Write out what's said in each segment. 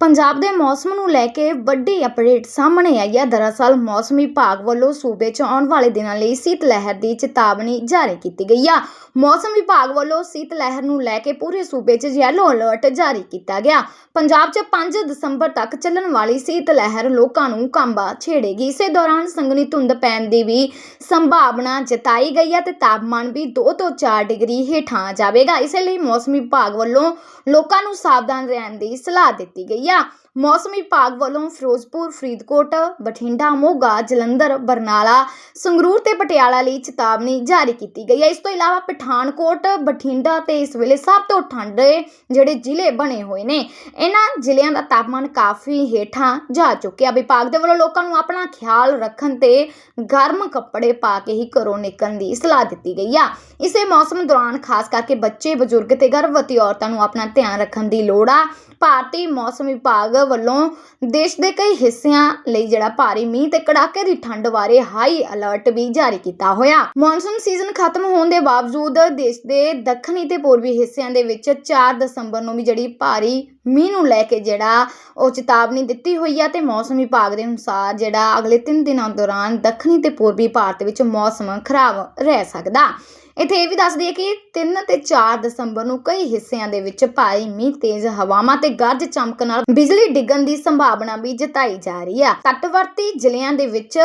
ਪੰਜਾਬ ਦੇ ਮੌਸਮ ਨੂੰ ਲੈ ਕੇ ਵੱਡੀ ਅਪਡੇਟ ਸਾਹਮਣੇ ਆਈ ਹੈ। ਦਰਅਸਲ, ਮੌਸਮ ਵਿਭਾਗ ਵੱਲੋਂ ਸੂਬੇ 'ਚ ਆਉਣ ਵਾਲੇ ਦਿਨਾਂ ਲਈ ਸੀਤ ਲਹਿਰ ਦੀ ਚੇਤਾਵਨੀ ਜਾਰੀ ਕੀਤੀ ਗਈ ਆ। ਮੌਸਮ ਵਿਭਾਗ ਵੱਲੋਂ ਸੀਤ ਲਹਿਰ ਨੂੰ ਲੈ ਕੇ ਪੂਰੇ ਸੂਬੇ 'ਚ ਯੈਲੋ ਅਲਰਟ ਜਾਰੀ ਕੀਤਾ ਗਿਆ। ਪੰਜਾਬ 'ਚ 5 ਦਸੰਬਰ ਤੱਕ ਚੱਲਣ ਵਾਲੀ ਸੀਤ ਲਹਿਰ ਲੋਕਾਂ ਨੂੰ ਕੰਬਾ ਛੇੜੇਗੀ। ਇਸੇ ਦੌਰਾਨ ਸੰਘਣੀ ਧੁੰਦ ਪੈਣ ਦੀ ਵੀ ਸੰਭਾਵਨਾ ਜਤਾਈ ਗਈ ਹੈ ਤੇ ਤਾਪਮਾਨ ਵੀ 2 ਤੋਂ 4 ਡਿਗਰੀ ਹੇਠਾਂ ਜਾਵੇਗਾ। ਇਸੇ ਲਈ ਮੌਸਮ ਵਿਭਾਗ ਵੱਲੋਂ ਲੋਕਾਂ ਨੂੰ ਸਾਵਧਾਨ ਰਹਿਣ ਦੀ ਸਲਾਹ ਦਿੱਤੀ ਗਈ ਆ ਮੌਸਮ ਵਿਭਾਗ ਵੱਲੋਂ ਫਿਰੋਜ਼ਪੁਰ, ਫਰੀਦਕੋਟ, ਬਠਿੰਡਾ, ਮੋਗਾ, ਜਲੰਧਰ, ਬਰਨਾਲਾ, ਸੰਗਰੂਰ ਤੇ ਪਟਿਆਲਾ ਲਈ ਚੇਤਾਵਨੀ ਜਾਰੀ ਕੀਤੀ ਗਈ ਹੈ। ਇਸ ਤੋਂ ਇਲਾਵਾ ਪਠਾਨਕੋਟ, ਬਠਿੰਡਾ ਤੇ ਇਸ ਵੇਲੇ ਸਭ ਤੋਂ ਠੰਡੇ ਜਿਹੜੇ ਜ਼ਿਲ੍ਹੇ ਬਣੇ ਹੋਏ ਨੇ, ਇਹਨਾਂ ਜ਼ਿਲ੍ਹਿਆਂ ਦਾ ਤਾਪਮਾਨ ਕਾਫੀ ਹੇਠਾਂ ਜਾ ਚੁੱਕਿਆ। ਵਿਭਾਗ ਦੇ ਵੱਲੋਂ ਲੋਕਾਂ ਨੂੰ ਆਪਣਾ ਖਿਆਲ ਰੱਖਣ ਤੇ ਗਰਮ ਕੱਪੜੇ ਪਾ ਕੇ ਹੀ ਘਰੋਂ ਨਿਕਲਣ ਦੀ ਸਲਾਹ ਦਿੱਤੀ ਗਈ ਆ। ਇਸੇ ਮੌਸਮ ਦੌਰਾਨ ਖਾਸ ਕਰਕੇ ਬੱਚੇ, ਬਜ਼ੁਰਗ ਤੇ ਗਰਭਵਤੀ ਔਰਤਾਂ ਨੂੰ ਆਪਣਾ ਧਿਆਨ ਰੱਖਣ ਦੀ ਲੋੜ ਆ। ਭਾਰਤੀ ਮੌਸਮ ਵਿਭਾਗ ਵੱਲੋਂ ਦੇਸ਼ ਦੇ ਕਈ ਹਿੱਸਿਆਂ ਲਈ ਜਿਹੜਾ ਭਾਰੀ ਮੀਂਹ ਤੇ ਕੜਾਕੇ ਦੀ ਠੰਡ ਬਾਰੇ ਹਾਈ ਅਲਰਟ ਵੀ ਜਾਰੀ ਕੀਤਾ ਹੋਇਆ। ਮੌਨਸੂਨ ਸੀਜ਼ਨ ਖਤਮ ਹੋਣ ਦੇ ਬਾਵਜੂਦ ਦੇਸ਼ ਦੇ ਦੱਖਣੀ ਤੇ ਪੂਰਬੀ ਹਿੱਸਿਆਂ ਦੇ ਵਿੱਚ 4 ਦਸੰਬਰ ਨੂੰ ਵੀ ਜਿਹੜੀ ਭਾਰੀ ਮੀਂਹ ਨੂੰ ਲੈ ਕੇ ਜਿਹੜਾ ਉਹ ਚੇਤਾਵਨੀ ਦਿੱਤੀ ਹੋਈ ਹੈ ਤੇ ਮੌਸਮ ਵਿਭਾਗ ਦੇ ਅਨੁਸਾਰ ਜਿਹੜਾ ਅਗਲੇ 3 ਦਿਨਾਂ ਦੌਰਾਨ ਦੱਖਣੀ ਤੇ ਪੂਰਬੀ ਭਾਰਤ ਵਿੱਚ ਮੌਸਮ ਖਰਾਬ ਰਹਿ ਸਕਦਾ। ਇੱਥੇ ਇਹ ਵੀ ਦੱਸ ਦਈਏ ਕਿ 3 ਤੇ 4 ਦਸੰਬਰ ਨੂੰ ਕਈ ਹਿੱਸਿਆਂ ਦੇ ਵਿੱਚ ਭਾਰੀ ਮੀਂਹ, ਤੇਜ਼ ਹਵਾਵਾਂ ਤੇ ਗਰਜ ਚਮਕ ਨਾਲ ਬਿਜਲੀ ਡਿੱਗਣ ਦੀ ਸੰਭਾਵਨਾ ਵੀ ਜਤਾਈ ਜਾ ਰਹੀ ਆ ਤੱਟਵਰਤੀ ਜ਼ਿਲ੍ਹਿਆਂ ਦੇ ਵਿੱਚ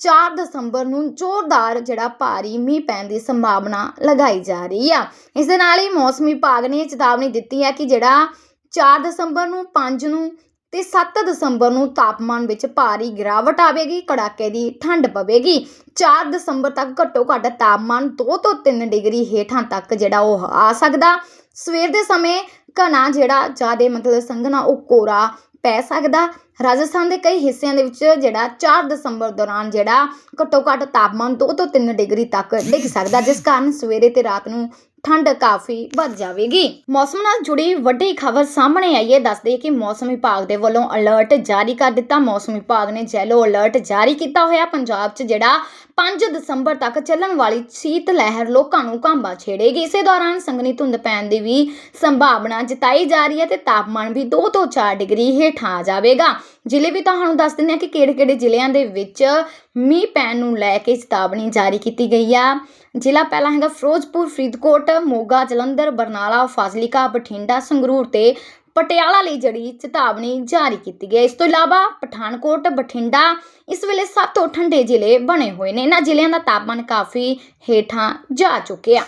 4 ਦਸੰਬਰ ਨੂੰ ਜ਼ੋਰਦਾਰ ਜਿਹੜਾ ਭਾਰੀ ਮੀਂਹ ਪੈਣ ਦੀ ਸੰਭਾਵਨਾ ਲਗਾਈ ਜਾ ਰਹੀ ਆ। ਇਸ ਦੇ ਨਾਲ ਹੀ ਮੌਸਮ ਵਿਭਾਗ ਨੇ ਚੇਤਾਵਨੀ ਦਿੱਤੀ ਹੈ ਕਿ ਜਿਹੜਾ 4 ਦਸੰਬਰ ਨੂੰ 5 ਨੂੰ ਤੇ 7 ਦਸੰਬਰ ਨੂੰ ਤਾਪਮਾਨ ਵਿੱਚ ਭਾਰੀ ਗਿਰਾਵਟ ਆਵੇਗੀ, ਕੜਾਕੇ ਦੀ ਠੰਡ ਪਵੇਗੀ। 4 ਦਸੰਬਰ ਤੱਕ ਘੱਟੋ ਘੱਟ ਤਾਪਮਾਨ 2 ਤੋਂ 3 ਡਿਗਰੀ ਹੇਠਾਂ ਤੱਕ ਜਿਹੜਾ ਉਹ ਆ ਸਕਦਾ। ਸਵੇਰ ਦੇ ਸਮੇਂ ਘਣਾ ਜਿਹੜਾ ਜ਼ਿਆਦਾ ਮਤਲਬ ਸੰਘਣਾ ਉਹ ਕੋਰਾ ਪੈ ਸਕਦਾ। ਰਾਜਸਥਾਨ ਦੇ ਕਈ ਹਿੱਸਿਆਂ ਦੇ ਵਿੱਚ ਜਿਹੜਾ 4 ਦਸੰਬਰ ਦੌਰਾਨ ਜਿਹੜਾ ਘੱਟੋ ਘੱਟ ਤਾਪਮਾਨ 2 ਤੋਂ 3 ਡਿਗਰੀ ਤੱਕ ਡਿੱਗ ਸਕਦਾ, ਜਿਸ ਕਾਰਨ ਸਵੇਰੇ ਤੇ ਰਾਤ ਨੂੰ ਠੰਡ ਕਾਫੀ ਵੱਧ ਜਾਵੇਗੀ। ਮੌਸਮ ਨਾਲ ਜੁੜੀ ਵੱਡੀ ਖਬਰ ਸਾਹਮਣੇ ਆਈ ਹੈ। ਦੱਸਦੇ ਕਿ ਮੌਸਮ ਵਿਭਾਗ ਦੇ ਵੱਲੋਂ ਅਲਰਟ ਜਾਰੀ ਕਰ ਦਿੱਤਾ। ਮੌਸਮ ਵਿਭਾਗ ਨੇ ਜੈਲੋ ਅਲਰਟ ਜਾਰੀ ਕੀਤਾ ਹੋਇਆ। ਪੰਜਾਬ 'ਚ ਜਿਹੜਾ 5 ਦਸੰਬਰ ਤੱਕ ਚੱਲਣ ਵਾਲੀ ਸ਼ੀਤ ਲਹਿਰ ਲੋਕਾਂ ਨੂੰ ਕਾਂਬਾ ਛੇੜੇਗੀ। ਇਸੇ ਦੌਰਾਨ ਸੰਘਣੀ ਧੁੰਦ ਪੈਣ ਦੀ ਵੀ ਸੰਭਾਵਨਾ ਜਤਾਈ ਜਾ ਰਹੀ ਹੈ ਤੇ ਤਾਪਮਾਨ ਵੀ 2 ਤੋਂ 4 ਡਿਗਰੀ ਹੇਠਾਂ ਆ ਜਾਵੇਗਾ। ਜ਼ਿਲ੍ਹੇ ਵੀ ਤੁਹਾਨੂੰ ਦੱਸ ਦਿੰਦੇ ਹਾਂ ਕਿ ਕਿਹੜੇ-ਕਿਹੜੇ ਜ਼ਿਲ੍ਹਿਆਂ ਦੇ ਵਿੱਚ ਮੀਂਹ ਪੈਣ ਨੂੰ ਲੈ ਕੇ ਚੇਤਾਵਨੀ ਜਾਰੀ ਕੀਤੀ ਗਈ ਆ। ਜ਼ਿਲ੍ਹਾ ਪਹਿਲਾ ਹੈਗਾ ਫਿਰੋਜ਼ਪੁਰ, ਫਰੀਦਕੋਟ, ਮੋਗਾ, ਜਲੰਧਰ, ਬਰਨਾਲਾ, ਫਾਜ਼ਿਲਕਾ, ਬਠਿੰਡਾ, ਸੰਗਰੂਰ ਤੇ ਪਟਿਆਲਾ ਲਈ ਜਿਹੜੀ ਚੇਤਾਵਨੀ ਜਾਰੀ ਕੀਤੀ ਗਈ ਹੈ। ਇਸ ਤੋਂ ਇਲਾਵਾ ਪਠਾਨਕੋਟ, ਬਠਿੰਡਾ ਇਸ ਵੇਲੇ ਸਭ ਤੋਂ ਠੰਡੇ ਜ਼ਿਲ੍ਹੇ ਬਣੇ ਹੋਏ ਨੇ ਇਹਨਾਂ ਜ਼ਿਲ੍ਹਿਆਂ ਦਾ ਤਾਪਮਾਨ ਕਾਫੀ ਹੇਠਾਂ ਜਾ ਚੁੱਕਿਆ